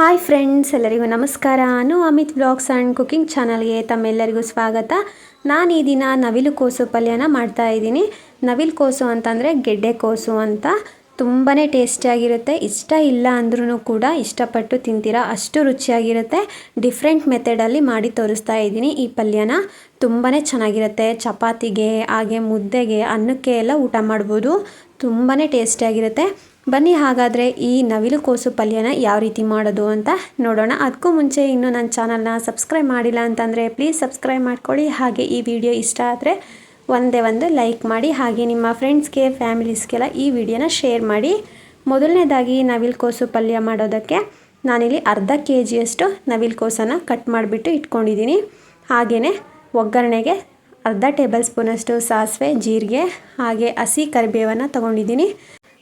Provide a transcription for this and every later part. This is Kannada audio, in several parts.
ಹಾಯ್ ಫ್ರೆಂಡ್ಸ್ ಎಲ್ಲರಿಗೂ ನಮಸ್ಕಾರ. ನಾನು ಅಮಿತ್ ಬ್ಲಾಗ್ಸ್ ಆ್ಯಂಡ್ ಕುಕಿಂಗ್ ಚಾನಲ್ಗೆ ತಮ್ಮೆಲ್ಲರಿಗೂ ಸ್ವಾಗತ. ನಾನು ಈ ದಿನ ನವಿಲು ಕೋಸು ಪಲ್ಯನ ಮಾಡ್ತಾ ಇದ್ದೀನಿ. ನವಿಲು ಕೋಸು ಅಂತಂದರೆ ಗೆಡ್ಡೆ ಕೋಸು ಅಂತ. ತುಂಬಾ ಟೇಸ್ಟಿಯಾಗಿರುತ್ತೆ ಇಷ್ಟ ಇಲ್ಲ ಅಂದ್ರೂ ಕೂಡ ಇಷ್ಟಪಟ್ಟು ತಿಂತೀರಾ? ಅಷ್ಟು ರುಚಿಯಾಗಿರುತ್ತೆ. ಡಿಫ್ರೆಂಟ್ ಮೆಥಡಲ್ಲಿ ಮಾಡಿ ತೋರಿಸ್ತಾ ಇದ್ದೀನಿ ಈ ಪಲ್ಯನ. ತುಂಬಾ ಚೆನ್ನಾಗಿರುತ್ತೆ. ಚಪಾತಿಗೆ, ಹಾಗೆ ಮುದ್ದೆಗೆ, ಅನ್ನಕ್ಕೆ ಎಲ್ಲ ಊಟ ಮಾಡ್ಬೋದು. ತುಂಬಾ ಟೇಸ್ಟಿಯಾಗಿರುತ್ತೆ ಬನ್ನಿ ಹಾಗಾದರೆ ಈ ನವಿಲುಕೋಸು ಪಲ್ಯನ ಯಾವ ರೀತಿ ಮಾಡೋದು ಅಂತ ನೋಡೋಣ. ಅದಕ್ಕೂ ಮುಂಚೆ ಇನ್ನೂ ನನ್ನ ಚಾನಲ್ನ ಸಬ್ಸ್ಕ್ರೈಬ್ ಮಾಡಿಲ್ಲ ಅಂತಂದರೆ ಪ್ಲೀಸ್ ಸಬ್ಸ್ಕ್ರೈಬ್ ಮಾಡ್ಕೊಳ್ಳಿ. ಹಾಗೆ ಈ ವಿಡಿಯೋ ಇಷ್ಟ ಆದರೆ ಒಂದೇ ಒಂದು ಲೈಕ್ ಮಾಡಿ, ಹಾಗೆ ನಿಮ್ಮ ಫ್ರೆಂಡ್ಸ್ಗೆ, ಫ್ಯಾಮಿಲೀಸ್ಗೆಲ್ಲ ಈ ವಿಡಿಯೋನ ಶೇರ್ ಮಾಡಿ. ಮೊದಲನೇದಾಗಿ ನವಿಲುಕೋಸು ಪಲ್ಯ ಮಾಡೋದಕ್ಕೆ ನಾನಿಲ್ಲಿ ಅರ್ಧ ಕೆ ಜಿಯಷ್ಟು ನವಿಲುಕೋಸನ್ನು ಕಟ್ ಮಾಡಿಬಿಟ್ಟು ಇಟ್ಕೊಂಡಿದ್ದೀನಿ. ಹಾಗೆಯೇ ಒಗ್ಗರಣೆಗೆ ಅರ್ಧ ಟೇಬಲ್ ಸ್ಪೂನಷ್ಟು ಸಾಸಿವೆ, ಜೀರಿಗೆ, ಹಾಗೆ ಹಸಿ ಕರಿಬೇವನ್ನು ತೊಗೊಂಡಿದ್ದೀನಿ.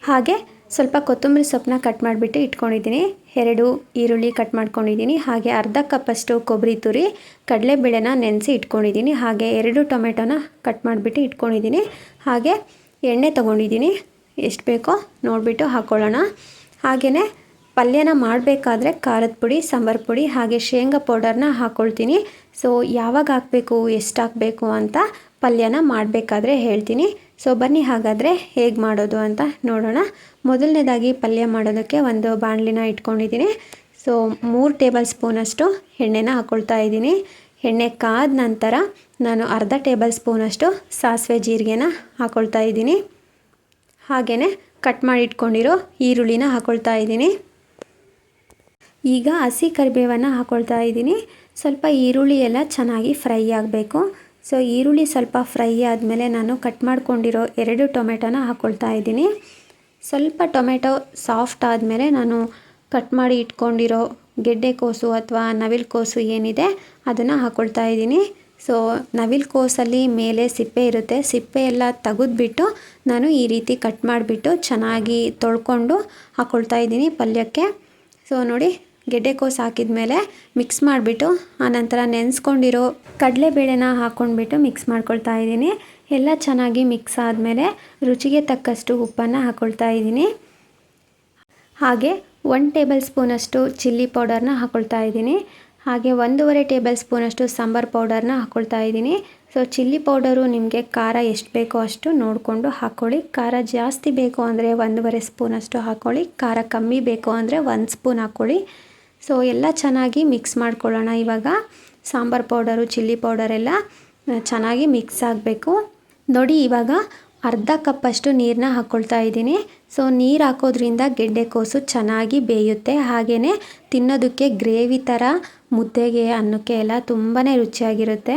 ಹಾಗೆ ಸ್ವಲ್ಪ ಕೊತ್ತಂಬರಿ ಸೊಪ್ಪನ್ನ ಕಟ್ ಮಾಡಿಬಿಟ್ಟು ಇಟ್ಕೊಂಡಿದ್ದೀನಿ. ಎರಡು ಈರುಳ್ಳಿ ಕಟ್ ಮಾಡ್ಕೊಂಡಿದ್ದೀನಿ. ಹಾಗೆ ಅರ್ಧ ಕಪ್ಪಷ್ಟು ಕೊಬ್ಬರಿ ತುರಿ, ಕಡಲೆಬೇಳೆನ ನೆನೆಸಿ ಇಟ್ಕೊಂಡಿದ್ದೀನಿ. ಹಾಗೆ ಎರಡು ಟೊಮೆಟೊನ ಕಟ್ ಮಾಡಿಬಿಟ್ಟು ಇಟ್ಕೊಂಡಿದ್ದೀನಿ. ಹಾಗೆ ಎಣ್ಣೆ ತೊಗೊಂಡಿದ್ದೀನಿ. ಎಷ್ಟು ಬೇಕೋ ನೋಡಿಬಿಟ್ಟು ಹಾಕ್ಕೊಳ್ಳೋಣ ಹಾಗೆಯೇ ಪಲ್ಯನ ಮಾಡಬೇಕಾದ್ರೆ ಖಾರದ ಪುಡಿ, ಸಾಂಬಾರು ಪುಡಿ, ಹಾಗೆ ಶೇಂಗಾ ಪೌಡರ್ನ ಹಾಕ್ಕೊಳ್ತೀನಿ ಸೊ ಯಾವಾಗ ಹಾಕಬೇಕು, ಎಷ್ಟು ಹಾಕಬೇಕು ಅಂತ ಪಲ್ಯನ ಮಾಡಬೇಕಾದ್ರೆ ಹೇಳ್ತೀನಿ. ಸೊ ಬನ್ನಿ ಹಾಗಾದರೆ ಹೇಗೆ ಮಾಡೋದು ಅಂತ ನೋಡೋಣ. ಮೊದಲನೇದಾಗಿ ಪಲ್ಯ ಮಾಡೋದಕ್ಕೆ ಒಂದು ಬಾಣಲಿನ ಇಟ್ಕೊಂಡಿದ್ದೀನಿ. ಸೊ ಮೂರು ಟೇಬಲ್ ಸ್ಪೂನಷ್ಟು ಎಣ್ಣೆನ ಹಾಕ್ಕೊಳ್ತಾ ಇದ್ದೀನಿ. ಎಣ್ಣೆ ಕಾದ ನಂತರ ನಾನು ಅರ್ಧ ಟೇಬಲ್ ಸ್ಪೂನಷ್ಟು ಸಾಸಿವೆ ಜೀರಿಗೆನ ಹಾಕ್ಕೊಳ್ತಾ ಇದ್ದೀನಿ. ಹಾಗೆಯೇ ಕಟ್ ಮಾಡಿ ಇಟ್ಕೊಂಡಿರೋ ಈರುಳ್ಳಿನ ಹಾಕ್ಕೊಳ್ತಾ ಇದ್ದೀನಿ. ಈಗ ಹಸಿ ಕರಿಬೇವನ್ನು ಹಾಕ್ಕೊಳ್ತಾ ಇದ್ದೀನಿ. ಸ್ವಲ್ಪ ಈರುಳ್ಳಿ ಎಲ್ಲ ಚೆನ್ನಾಗಿ ಫ್ರೈ ಆಗಬೇಕು. ಸೊ ಈರುಳ್ಳಿ ಸ್ವಲ್ಪ ಫ್ರೈ ಆದಮೇಲೆ ನಾನು ಕಟ್ ಮಾಡ್ಕೊಂಡಿರೋ ಎರಡು ಟೊಮೆಟೊನ ಹಾಕ್ಕೊಳ್ತಾ ಇದ್ದೀನಿ. ಸ್ವಲ್ಪ ಟೊಮೆಟೊ ಸಾಫ್ಟ್ ಆದಮೇಲೆ ನಾನು ಕಟ್ ಮಾಡಿ ಇಟ್ಕೊಂಡಿರೋ ಗೆಡ್ಡೆ ಕೋಸು ಅಥವಾ ನವಿಲುಕೋಸು ಏನಿದೆ ಅದನ್ನು ಹಾಕ್ಕೊಳ್ತಾ ಇದ್ದೀನಿ. ಸೊ ನವಿಲುಕೋಸಲ್ಲಿ ಮೇಲೆ ಸಿಪ್ಪೆ ಇರುತ್ತೆ. ಸಿಪ್ಪೆ ಎಲ್ಲ ತೆಗೆದ್ಬಿಟ್ಟು ನಾನು ಈ ರೀತಿ ಕಟ್ ಮಾಡಿಬಿಟ್ಟು ಚೆನ್ನಾಗಿ ತೊಳ್ಕೊಂಡು ಹಾಕ್ಕೊಳ್ತಾ ಇದ್ದೀನಿ ಪಲ್ಯಕ್ಕೆ. ಸೊ ನೋಡಿ ಗೆಡ್ಡೆಕೋಸು ಹಾಕಿದ ಮೇಲೆ ಮಿಕ್ಸ್ ಮಾಡಿಬಿಟ್ಟು ಆನಂತರ ನೆನೆಸ್ಕೊಂಡಿರೋ ಕಡಲೆಬೇಳೆನ ಹಾಕ್ಕೊಂಡ್ಬಿಟ್ಟು ಮಿಕ್ಸ್ ಮಾಡ್ಕೊಳ್ತಾ ಇದ್ದೀನಿ. ಎಲ್ಲ ಚೆನ್ನಾಗಿ ಮಿಕ್ಸ್ ಆದಮೇಲೆ ರುಚಿಗೆ ತಕ್ಕಷ್ಟು ಉಪ್ಪನ್ನು ಹಾಕ್ಕೊಳ್ತಾ ಇದ್ದೀನಿ. ಹಾಗೆ ಒನ್ ಟೇಬಲ್ ಸ್ಪೂನಷ್ಟು ಚಿಲ್ಲಿ ಪೌಡರ್ನ ಹಾಕ್ಕೊಳ್ತಾ ಇದ್ದೀನಿ. ಹಾಗೆ ಒಂದೂವರೆ ಟೇಬಲ್ ಸ್ಪೂನಷ್ಟು ಸಾಂಬಾರ್ ಪೌಡರ್ನ ಹಾಕ್ಕೊಳ್ತಾ ಇದ್ದೀನಿ. ಸೊ ಚಿಲ್ಲಿ ಪೌಡರು ನಿಮಗೆ ಖಾರ ಎಷ್ಟು ಬೇಕೋ ಅಷ್ಟು ನೋಡಿಕೊಂಡು ಹಾಕ್ಕೊಳ್ಳಿ ಖಾರ ಜಾಸ್ತಿ ಬೇಕು ಅಂದರೆ ಒಂದೂವರೆ ಸ್ಪೂನಷ್ಟು ಹಾಕ್ಕೊಳ್ಳಿ ಖಾರ ಕಮ್ಮಿ ಬೇಕು ಅಂದರೆ ಒಂದು ಸ್ಪೂನ್ ಹಾಕ್ಕೊಳ್ಳಿ ಸೊ ಎಲ್ಲ ಚೆನ್ನಾಗಿ ಮಿಕ್ಸ್ ಮಾಡ್ಕೊಳ್ಳೋಣ. ಇವಾಗ ಸಾಂಬಾರು ಪೌಡರು, ಚಿಲ್ಲಿ ಪೌಡರ್ ಎಲ್ಲ ಚೆನ್ನಾಗಿ ಮಿಕ್ಸ್ ಆಗಬೇಕು. ನೋಡಿ, ಇವಾಗ ಅರ್ಧ ಕಪ್ಪಷ್ಟು ನೀರನ್ನ ಹಾಕ್ಕೊಳ್ತಾ ಇದ್ದೀನಿ. ಸೊ ನೀರು ಹಾಕೋದ್ರಿಂದ ಗೆಡ್ಡೆಕೋಸು ಚೆನ್ನಾಗಿ ಬೇಯುತ್ತೆ. ಹಾಗೆಯೇ ತಿನ್ನೋದಕ್ಕೆ ಗ್ರೇವಿ ಥರ ಮುದ್ದೆಗೆ, ಅನ್ನಕ್ಕೆ ಎಲ್ಲ ತುಂಬಾ ರುಚಿಯಾಗಿರುತ್ತೆ.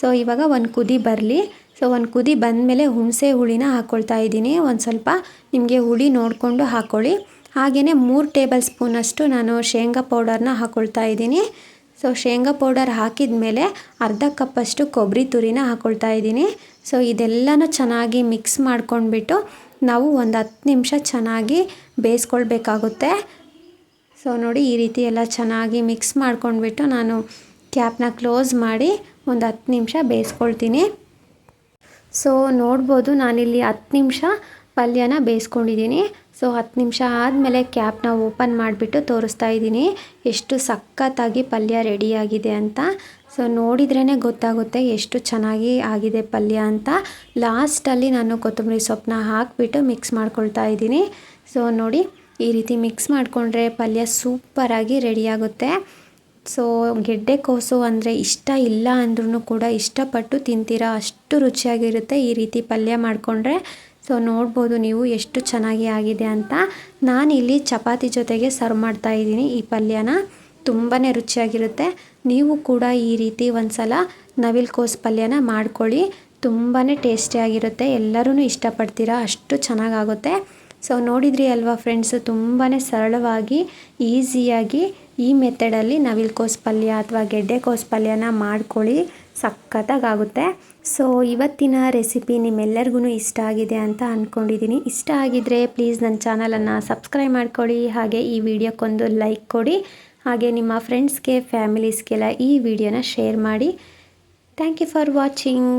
ಸೊ ಇವಾಗ ಒಂದು ಕುದಿ ಬರಲಿ. ಸೊ ಒಂದು ಕುದಿ ಬಂದಮೇಲೆ ಹುಣಸೆ ಹುಳಿನ ಹಾಕ್ಕೊಳ್ತಾ ಇದ್ದೀನಿ. ಒಂದು ಸ್ವಲ್ಪ ನಿಮಗೆ ಹುಳಿ ನೋಡಿಕೊಂಡು ಹಾಕ್ಕೊಳ್ಳಿ ಹಾಗೆಯೇ ಮೂರು ಟೇಬಲ್ ಸ್ಪೂನಷ್ಟು ನಾನು ಶೇಂಗಾ ಪೌಡರ್ನ ಹಾಕ್ಕೊಳ್ತಾ ಇದ್ದೀನಿ. ಸೊ, ಶೇಂಗಾ ಪೌಡರ್ ಹಾಕಿದ ಮೇಲೆ ಅರ್ಧ ಕಪ್ಪಷ್ಟು ಕೊಬ್ಬರಿ ತುರಿನ ಹಾಕ್ಕೊಳ್ತಾ ಇದ್ದೀನಿ. ಸೊ, ಇದೆಲ್ಲನೂ ಚೆನ್ನಾಗಿ ಮಿಕ್ಸ್ ಮಾಡ್ಕೊಂಡ್ಬಿಟ್ಟು ನಾವು ಒಂದು ಹತ್ತು ನಿಮಿಷ ಚೆನ್ನಾಗಿ ಬೇಯಿಸ್ಕೊಳ್ಬೇಕಾಗುತ್ತೆ. ಸೊ, ನೋಡಿ ಈ ರೀತಿ ಎಲ್ಲ ಚೆನ್ನಾಗಿ ಮಿಕ್ಸ್ ಮಾಡ್ಕೊಂಡ್ಬಿಟ್ಟು ನಾನು ಕ್ಯಾಪ್ನ ಕ್ಲೋಸ್ ಮಾಡಿ ಒಂದು ಹತ್ತು ನಿಮಿಷ ಬೇಯಿಸ್ಕೊಳ್ತೀನಿ. ಸೊ ನೋಡ್ಬೋದು, ನಾನಿಲ್ಲಿ ಹತ್ತು ನಿಮಿಷ ಪಲ್ಯನ ಬೇಯಿಸ್ಕೊಂಡಿದ್ದೀನಿ. ಸೊ ಹತ್ತು ನಿಮಿಷ ಆದಮೇಲೆ ಕ್ಯಾಪ್ನ ಓಪನ್ ಮಾಡಿಬಿಟ್ಟು ತೋರಿಸ್ತಾ ಇದ್ದೀನಿ. ಎಷ್ಟು ಸಖತ್ತಾಗಿ ಪಲ್ಯ ರೆಡಿಯಾಗಿದೆ ಅಂತ. ಸೊ ನೋಡಿದ್ರೇ ಗೊತ್ತಾಗುತ್ತೆ ಎಷ್ಟು ಚೆನ್ನಾಗಿ ಆಗಿದೆ ಪಲ್ಯ ಅಂತ. ಲಾಸ್ಟಲ್ಲಿ ನಾನು ಕೊತ್ತಂಬರಿ ಸೊಪ್ಪನ್ನ ಹಾಕಿಬಿಟ್ಟು ಮಿಕ್ಸ್ ಮಾಡ್ಕೊಳ್ತಾ ಇದ್ದೀನಿ. ಸೊ ನೋಡಿ, ಈ ರೀತಿ ಮಿಕ್ಸ್ ಮಾಡಿಕೊಂಡ್ರೆ ಪಲ್ಯ ಸೂಪರಾಗಿ ರೆಡಿಯಾಗುತ್ತೆ. ಸೊ, ಗೆಡ್ಡೆ ಕೋಸು ಅಂದರೆ ಇಷ್ಟ ಇಲ್ಲ ಅಂದ್ರೂ ಕೂಡ ಇಷ್ಟಪಟ್ಟು ತಿಂತೀರಾ? ಅಷ್ಟು ರುಚಿಯಾಗಿರುತ್ತೆ ಈ ರೀತಿ ಪಲ್ಯ ಮಾಡಿಕೊಂಡ್ರೆ. ಸೊ, ನೋಡ್ಬೋದು ನೀವು ಎಷ್ಟು ಚೆನ್ನಾಗಿ ಆಗಿದೆ ಅಂತ. ನಾನಿಲ್ಲಿ ಚಪಾತಿ ಜೊತೆಗೆ ಸರ್ವ್ ಮಾಡ್ತಾ ಇದ್ದೀನಿ ಈ ಪಲ್ಯನ. ತುಂಬಾ ರುಚಿಯಾಗಿರುತ್ತೆ. ನೀವು ಕೂಡ ಈ ರೀತಿ ಒಂದು ಸಲ ನವಿಲು ಕೋಸು ಪಲ್ಯನ ಮಾಡ್ಕೊಳ್ಳಿ. ತುಂಬಾ ಟೇಸ್ಟಿಯಾಗಿರುತ್ತೆ. ಎಲ್ಲರೂ ಇಷ್ಟಪಡ್ತೀರಾ? ಅಷ್ಟು ಚೆನ್ನಾಗಾಗುತ್ತೆ. ಸೊ, ನೋಡಿದ್ರಿ ಅಲ್ವಾ ಫ್ರೆಂಡ್ಸು? ತುಂಬಾ ಸರಳವಾಗಿ, ಈಸಿಯಾಗಿ ಈ ಮೆಥಡಲ್ಲಿ ನವಿಲು ಪಲ್ಯ ಅಥವಾ ಗೆಡ್ಡೆಕೋಸ್ ಪಲ್ಯನ ಮಾಡ್ಕೊಳ್ಳಿ ಸಖತ್ತಾಗುತ್ತೆ ಸೊ ಇವತ್ತಿನ ರೆಸಿಪಿ ನಿಮ್ಮೆಲ್ಲರಿಗೂ ಇಷ್ಟ ಆಗಿದೆ ಅಂತ ಅಂದ್ಕೊಂಡಿದ್ದೀನಿ ಇಷ್ಟ ಆಗಿದ್ದರೆ ಪ್ಲೀಸ್ ನನ್ನ ಚಾನಲನ್ನು ಸಬ್ಸ್ಕ್ರೈಬ್ ಮಾಡ್ಕೊಳ್ಳಿ, ಹಾಗೆ ಈ ವಿಡಿಯೋಕ್ಕೊಂದು ಲೈಕ್ ಕೊಡಿ, ಹಾಗೆ ನಿಮ್ಮ ಫ್ರೆಂಡ್ಸ್ಗೆ ಫ್ಯಾಮಿಲೀಸ್ಗೆಲ್ಲ ಈ ವಿಡಿಯೋನ ಶೇರ್ ಮಾಡಿ. Thank you for watching